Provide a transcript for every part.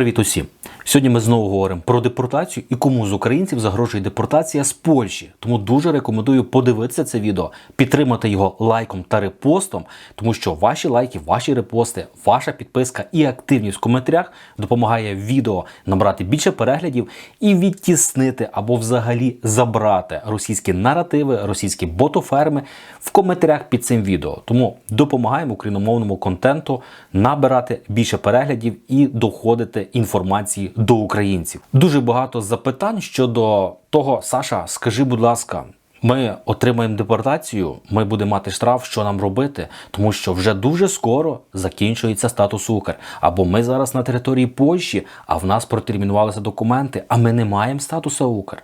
Привіт усім! Сьогодні ми знову говоримо про депортацію і кому з українців загрожує депортація з Польщі. Тому дуже рекомендую подивитися це відео, підтримати його лайком та репостом, тому що ваші лайки, ваші репости, ваша підписка і активність в коментарях допомагає відео набрати більше переглядів і відтіснити або взагалі забрати російські наративи, російські ботоферми в коментарях під цим відео. Тому допомагаємо україномовному контенту набирати більше переглядів і доходити інформації до українців. Дуже багато запитань щодо того, Саша, скажи, будь ласка. Ми отримаємо депортацію, ми будемо мати штраф, що нам робити, тому що вже дуже скоро закінчується статус Укр. Або ми зараз на території Польщі, а в нас протермінувалися документи, а ми не маємо статусу Укр.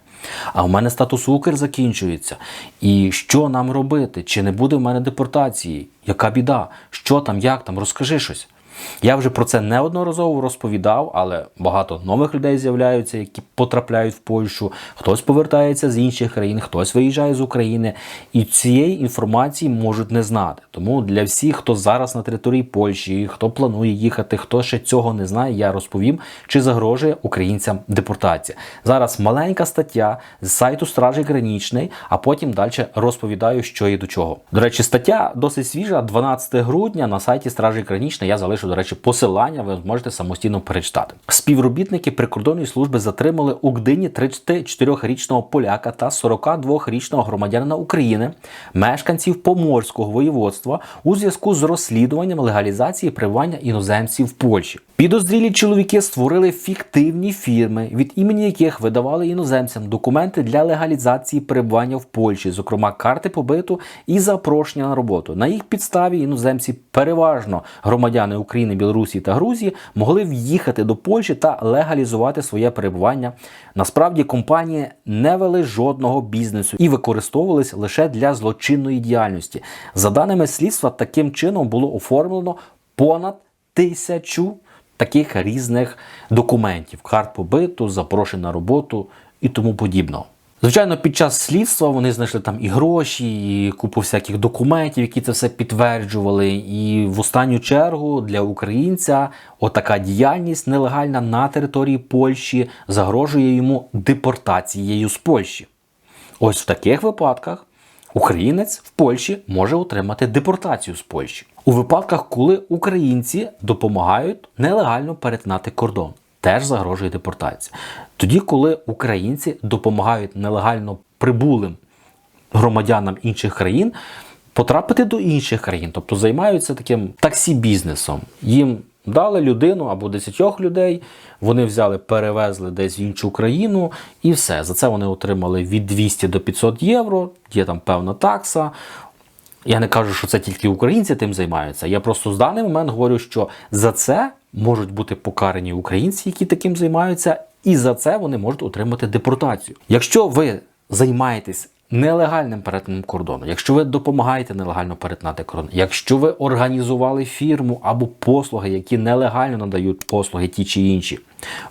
А в мене статус Укр закінчується. І що нам робити? Чи не буде в мене депортації? Яка біда? Що там, як там? Розкажи щось. Я вже про це неодноразово розповідав, але багато нових людей з'являються, які потрапляють в Польщу. Хтось повертається з інших країн, хтось виїжджає з України. І цієї інформації можуть не знати. Тому для всіх, хто зараз на території Польщі, хто планує їхати, хто ще цього не знає, я розповім, чи загрожує українцям депортація. Зараз маленька стаття з сайту Стражі Гранічний, а потім далі розповідаю, що і до чого. До речі, стаття досить свіжа, 12 грудня на сайті Стражі Гранічний. Я залишу, до речі, посилання, ви зможете самостійно перечитати. Співробітники прикордонної служби затримали у Гдині 34-річного поляка та 42-річного громадянина України, мешканців Поморського воєводства у зв'язку з розслідуванням легалізації привання іноземців в Польщі. Підозрілі чоловіки створили фіктивні фірми, від імені яких видавали іноземцям документи для легалізації перебування в Польщі, зокрема карти побиту і запрошення на роботу. На їх підставі іноземці, переважно громадяни України, Білорусі та Грузії, могли в'їхати до Польщі та легалізувати своє перебування. Насправді компанії не вели жодного бізнесу і використовувались лише для злочинної діяльності. За даними слідства, таким чином було оформлено понад тисячу таких різних документів: карт побиту, запрошень на роботу і тому подібного. Звичайно, під час слідства вони знайшли там і гроші, і купу всяких документів, які це все підтверджували. І в останню чергу для українця отака діяльність нелегальна на території Польщі загрожує йому депортацією з Польщі. Ось в таких випадках українець в Польщі може отримати депортацію з Польщі. У випадках, коли українці допомагають нелегально перетинати кордон, теж загрожує депортація. Тоді, коли українці допомагають нелегально прибулим громадянам інших країн потрапити до інших країн, тобто займаються таким таксі-бізнесом. Їм дали людину або десятьох людей, вони взяли, перевезли десь в іншу країну, і все. За це вони отримали від 200 до 500 євро, є там певна такса. Я не кажу, що це тільки українці тим займаються. Я просто з даний момент говорю, що за це можуть бути покарані українці, які таким займаються, і за це вони можуть отримати депортацію. Якщо ви займаєтесь нелегальним перетином кордону, якщо ви допомагаєте нелегально перетинати кордон, якщо ви організували фірму або послуги, які нелегально надають послуги ті чи інші,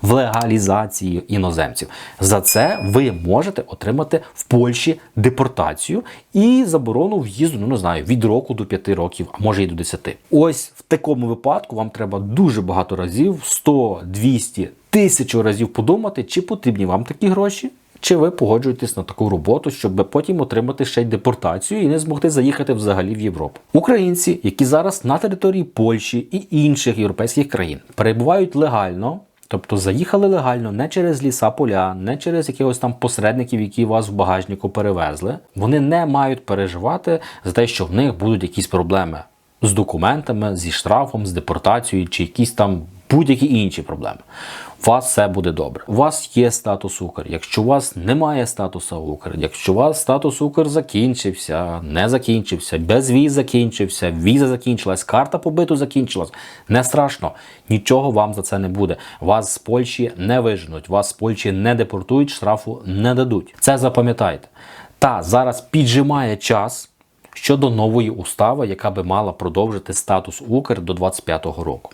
в легалізації іноземців, за це ви можете отримати в Польщі депортацію і заборону в'їзду, ну не знаю, від року до 5 років, а може і до 10. Ось в такому випадку вам треба дуже багато разів 100, 200, тисячу разів подумати, чи потрібні вам такі гроші. Чи ви погоджуєтесь на таку роботу, щоб потім отримати ще й депортацію і не змогти заїхати взагалі в Європу? Українці, які зараз на території Польщі і інших європейських країн перебувають легально, тобто заїхали легально не через ліса поля, не через якихось там посередників, які вас в багажнику перевезли, вони не мають переживати за те, що в них будуть якісь проблеми з документами, зі штрафом, з депортацією чи якісь там будь-які інші проблеми. Вас все буде добре. У вас є статус Укр. Якщо у вас немає статусу Укр, якщо у вас статус Укр закінчився, не закінчився, безвіз закінчився, віза закінчилась, карта побиту закінчилась, не страшно, нічого вам за це не буде. Вас з Польщі не виженуть, вас з Польщі не депортують, штрафу не дадуть. Це запам'ятайте. Та зараз піджимає час щодо нової устави, яка би мала продовжити статус Укр до 25-го року.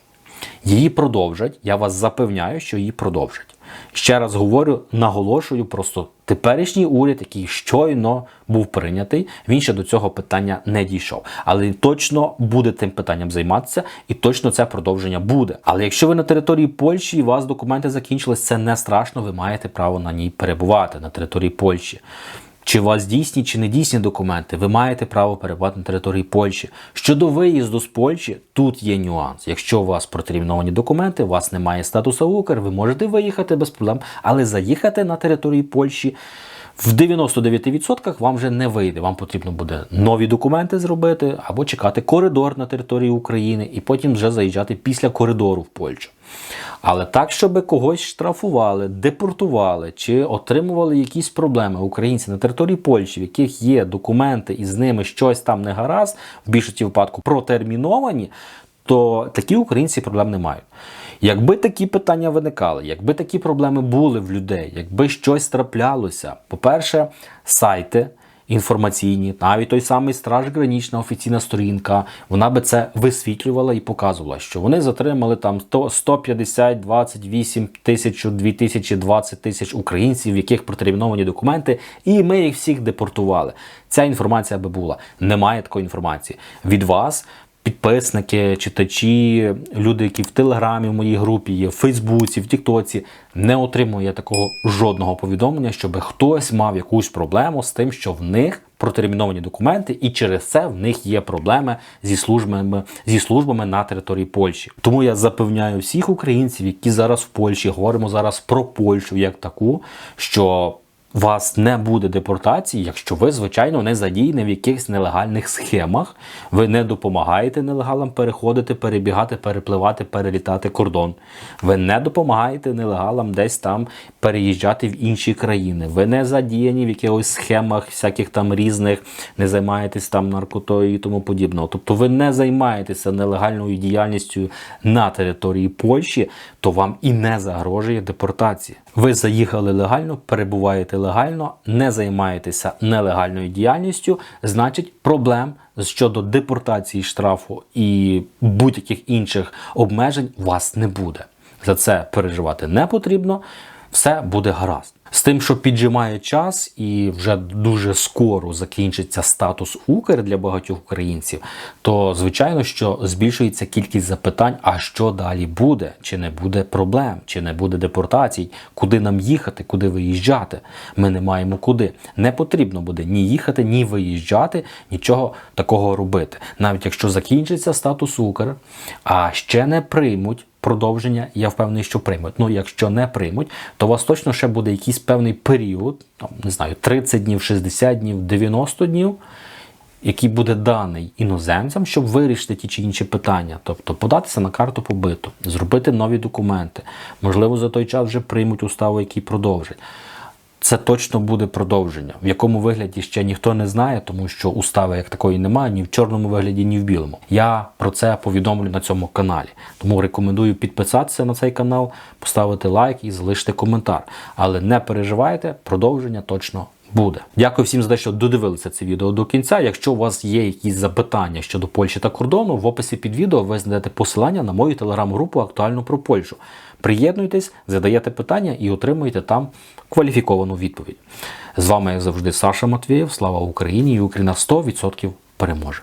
Її продовжать, я вас запевняю, що її продовжать. Ще раз говорю, наголошую просто Теперішній уряд, який щойно був прийнятий, він ще до цього питання не дійшов. Але точно буде тим питанням займатися, і точно це продовження буде. Але якщо ви на території Польщі і у вас документи закінчились, це не страшно, ви маєте право на ній перебувати на території Польщі. Чи у вас дійсні чи не дійсні документи, ви маєте право перебувати на території Польщі. Щодо виїзду з Польщі, тут є нюанс. Якщо у вас протерміновані документи, у вас немає статусу Укр, ви можете виїхати без проблем, але заїхати на територію Польщі в 99% вам вже не вийде. Вам потрібно буде нові документи зробити або чекати коридор на території України і потім вже заїжджати після коридору в Польщу. Але так, щоб когось штрафували, депортували чи отримували якісь проблеми українці на території Польщі, в яких є документи і з ними щось там не гаразд, в більшості випадку протерміновані, то такі українці проблем не мають. Якби такі питання виникали, якби такі проблеми були в людей, якби щось траплялося, по-перше, сайти інформаційні, навіть той самий Страж Гранічна офіційна сторінка, вона би це висвітлювала і показувала, що вони затримали там 100, 150, 28 тисяч, 2 тисячі, 20 тисяч українців, в яких протерміновані документи, і ми їх всіх депортували. Ця інформація би була. Немає такої інформації. Від вас підписники, читачі, люди, які в Телеграмі, в моїй групі є, в Фейсбуці, в Тіктоці, не отримує такого жодного повідомлення, щоб хтось мав якусь проблему з тим, що в них протерміновані документи, і через це в них є проблеми зі службами зі службами на території Польщі. Тому я запевняю всіх українців, які зараз в Польщі, говоримо зараз про Польщу як таку, що вас не буде депортації, якщо ви, звичайно, не задіяні в якихось нелегальних схемах, ви не допомагаєте нелегалам переходити, перебігати, перепливати, перелітати кордон. Ви не допомагаєте нелегалам десь там переїжджати в інші країни. Ви не задіяні в якихось схемах, всяких там різних, не займаєтесь там наркотою і тому подібного. Тобто ви не займаєтеся нелегальною діяльністю на території Польщі, то вам і не загрожує депортація. Ви заїхали легально, перебуваєте легально, не займаєтеся нелегальною діяльністю, значить проблем щодо депортації штрафу і будь-яких інших обмежень у вас не буде. За це переживати не потрібно, все буде гаразд. З тим, що піджимає час і вже дуже скоро закінчиться статус Укр для багатьох українців, то звичайно, що збільшується кількість запитань: а що далі буде? Чи не буде проблем, чи не буде депортацій, куди нам їхати, куди виїжджати? Ми не маємо куди. Не потрібно буде ні їхати, ні виїжджати, нічого такого робити. Навіть якщо закінчиться статус Укр, а ще не приймуть продовження, я впевнений, що приймуть. Ну, якщо не приймуть, то у вас точно ще буде якийсь певний період, там, не знаю, 30 днів, 60 днів, 90 днів, який буде даний іноземцям, щоб вирішити ті чи інші питання. Тобто податися на карту побиту, зробити нові документи. Можливо, за той час вже приймуть уставу, який продовжить. Це точно буде продовження, в якому вигляді ще ніхто не знає, тому що устави як такої немає ні в чорному вигляді, ні в білому. Я про це повідомлю на цьому каналі. Тому рекомендую підписатися на цей канал, поставити лайк і залишити коментар. Але не переживайте, продовження точно буде. Дякую всім за те, що додивилися це відео до кінця. Якщо у вас є якісь запитання щодо Польщі та кордону, в описі під відео ви знайдете посилання на мою телеграм-групу актуально про Польщу. Приєднуйтесь, задаєте питання і отримуєте там кваліфіковану відповідь. З вами, як завжди, Саша Матвієв. Слава Україні! І Україна 100% переможе!